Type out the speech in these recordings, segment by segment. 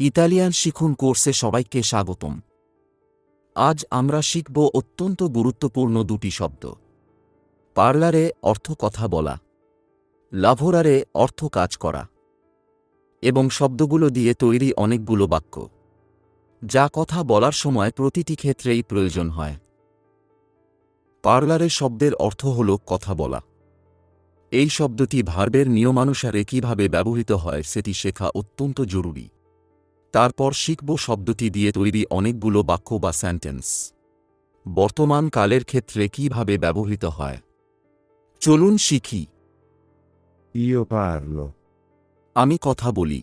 Italian শিখুন কোর্সে সবাইকে স্বাগতম। আজ আমরা শিখব অত্যন্ত গুরুত্বপূর্ণ দুটি শব্দ। পার্লারে অর্থ কথা বলা, লাভোরারে অর্থ কাজ করা, এবং শব্দগুলো দিয়ে তৈরি অনেকগুলো বাক্য, যা কথা বলার সময় প্রতিটি ক্ষেত্রেই প্রয়োজন হয়। পার্লারে শব্দের অর্থ হল কথা বলা। এই শব্দটি ভার্বের নিয়মানুসারে কীভাবে ব্যবহৃত হয় সেটি শেখা অত্যন্ত জরুরি। তারপর শিখব শব্দটি দিয়ে তৈরি অনেকগুলো বাক্য বা সেন্টেন্স বর্তমান কালের ক্ষেত্রে কীভাবে ব্যবহৃত হয়? চলুন শিখি। Io parlo, আমি কথা বলি।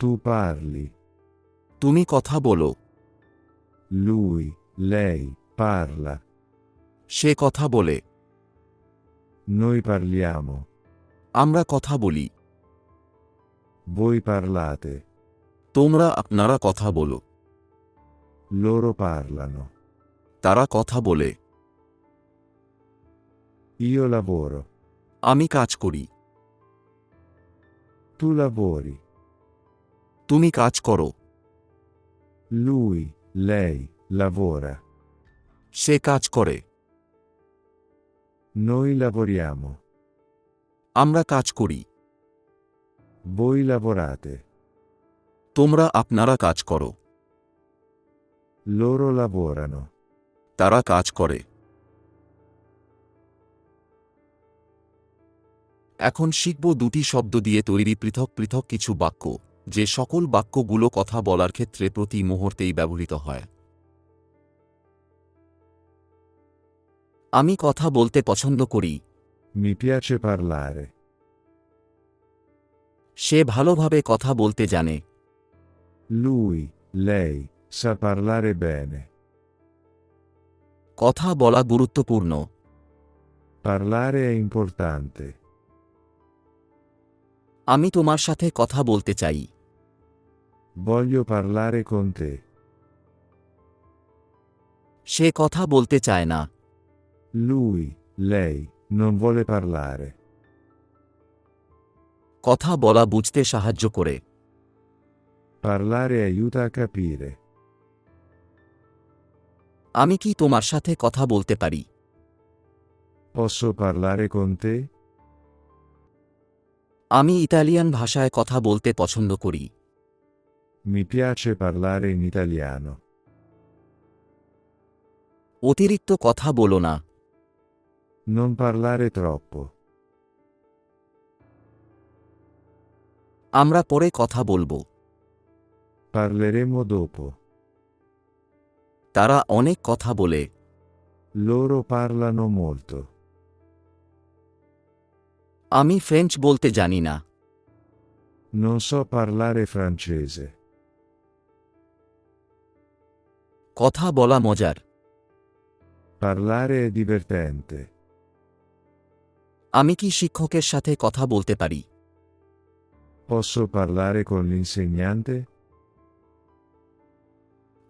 Tu পারলি তুমি কথা বলো। লুই lei, পারলা সে কথা বলে। Noi parliamo, আমরা কথা বলি। Voi parlate, তোমরা আপনারা কথা বলো। লোরো পারলানো তারা কথা বলে। ইও লাবোর আমি কাজ করি। তু লাবোরি তুমি কাজ করো। লুই লেই লাবোরা সে কাজ করে। নই লাবোরিয়ামো আমরা কাজ করি। বই লাবোরাতে তোমরা আপনারা কাজ করো। Loro lavorano, তারা কাজ করে। এখন শিখব দুটি শব্দ দিয়ে তৈরি পৃথক পৃথক কিছু বাক্য যে সকল বাক্যগুলো কথা বলার ক্ষেত্রে প্রতি মুহূর্তেই ব্যবহৃত হয়। আমি কথা বলতে পছন্দ করি। Mi piace parlare, সে ভালোভাবে কথা বলতে জানে। Lui, lei, sa parlare bene, কথা বলা গুরুত্বপূর্ণ parlare è importante. আমি তোমার সাথে কথা বলতে চাই Voglio parlare con te. সে কথা বলতে চায় না Lui, lei, non vuole parlare. কথা বলা বুঝতে সাহায্য করে Parlare aiuta a capire. আমি কি তোমার সাথে কথা বলতে পারি Posso parlare con te? আমি ইতালিয়ান ভাষায় কথা বলতে পছন্দ করি Mi piace parlare in italiano. অতিরিক্ত কথা বলো না Non parlare troppo. আমরা পরে কথা বলব Parleremo dopo. তারা অনেক কথা বলে Loro parlano molto. আমি ফ্রেঞ্চ বলতে জানি না Non so parlare francese. কথা বলা মজার Parlare è divertente. আমি কি শিক্ষকের সাথে কথা বলতে পারি Posso parlare con l'insegnante?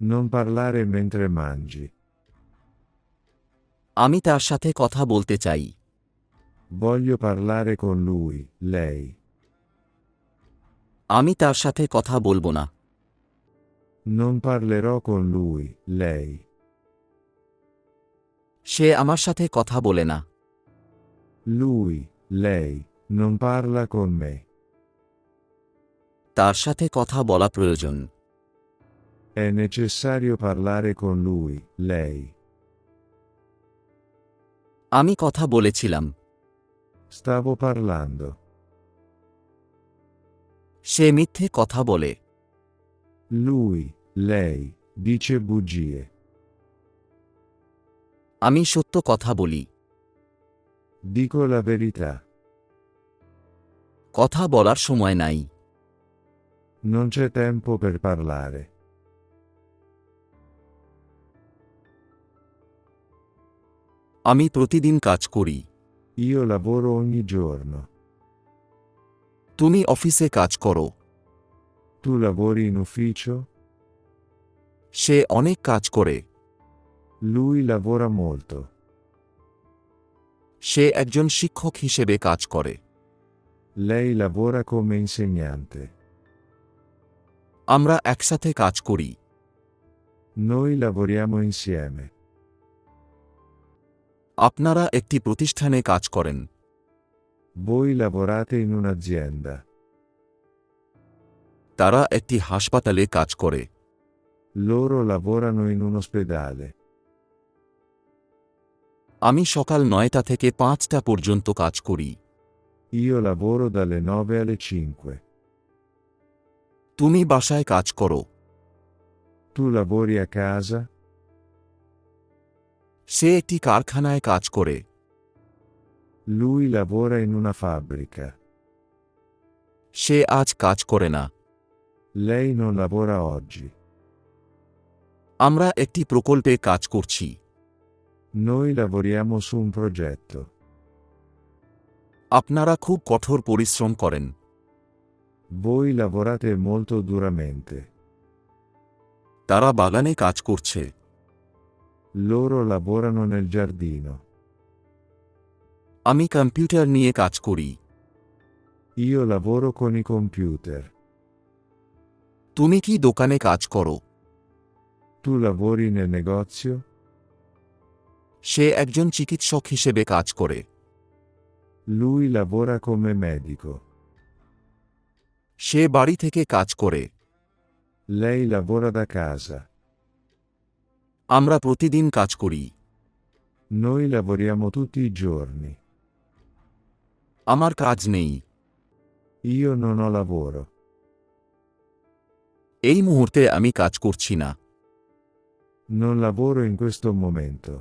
Non parlare mentre mangi. আমি তার সাথে কথা বলতে চাই Voglio parlare con lui, lei. আমি তার সাথে কথা বলব না Non parlerò con lui, lei. সে আমার সাথে কথা বলে না Lui, lei, non parla con me. তার সাথে কথা বলা প্রয়োজন È necessario parlare con lui, lei. আমি কথা বলেছিলাম Stavo parlando. সে মিথ্যে কথা বলে Lui, lei, dice bugie. আমি সত্য কথা বলি Dico la verità. কথা বলার সময় নাই Non c'è tempo per parlare. আমি প্রতিদিন কাজ করি। তুমি অফিসে কাজ করো। সে অনেক কাজ করে। সে একজন শিক্ষক হিসেবে কাজ করে। আমরা একসাথে কাজ করি। নই লাবোরিয়াম ইনসিয়ামে আপনারা একটি প্রতিষ্ঠানে কাজ করেন। তারা একটি হাসপাতালে কাজ করে। আমি সকাল নয়টা থেকে পাঁচটা পর্যন্ত কাজ করি। তুমি বাসায় কাজ করো। তুলা বোরিয়া কাজা সে একটি কারখানায় কাজ করে। লুই লাবোরা ইন উনা সে আজ কাজ করে না। লেই নো লাবোরা আমরা একটি প্রকল্পে কাজ করছি। নই লাবোরিয়ামো সুম প্রজেক্ট আপনারা খুব কঠোর পরিশ্রম করেন। বই লাবোরাতে মোলতো দুরামেন্তে তারা বাগানে কাজ করছে। Loro lavorano nel giardino. আমি কম্পিউটার নিয়ে কাজ করি Io lavoro con i computer. তুমি কি দোকানে কাজ করো Tu lavori nel negozio? সে একজন চিকিৎসক হিসেবে কাজ করে Lui lavora come medico. সে বাড়ি থেকে কাজ করে Lei lavora da casa. আমরা প্রতিদিন কাজ করি Noi lavoriamo tutti i giorni. আমার কাজ নেই Io non ho lavoro. এই মুহূর্তে আমি কাজ করছি না Non lavoro in questo momento.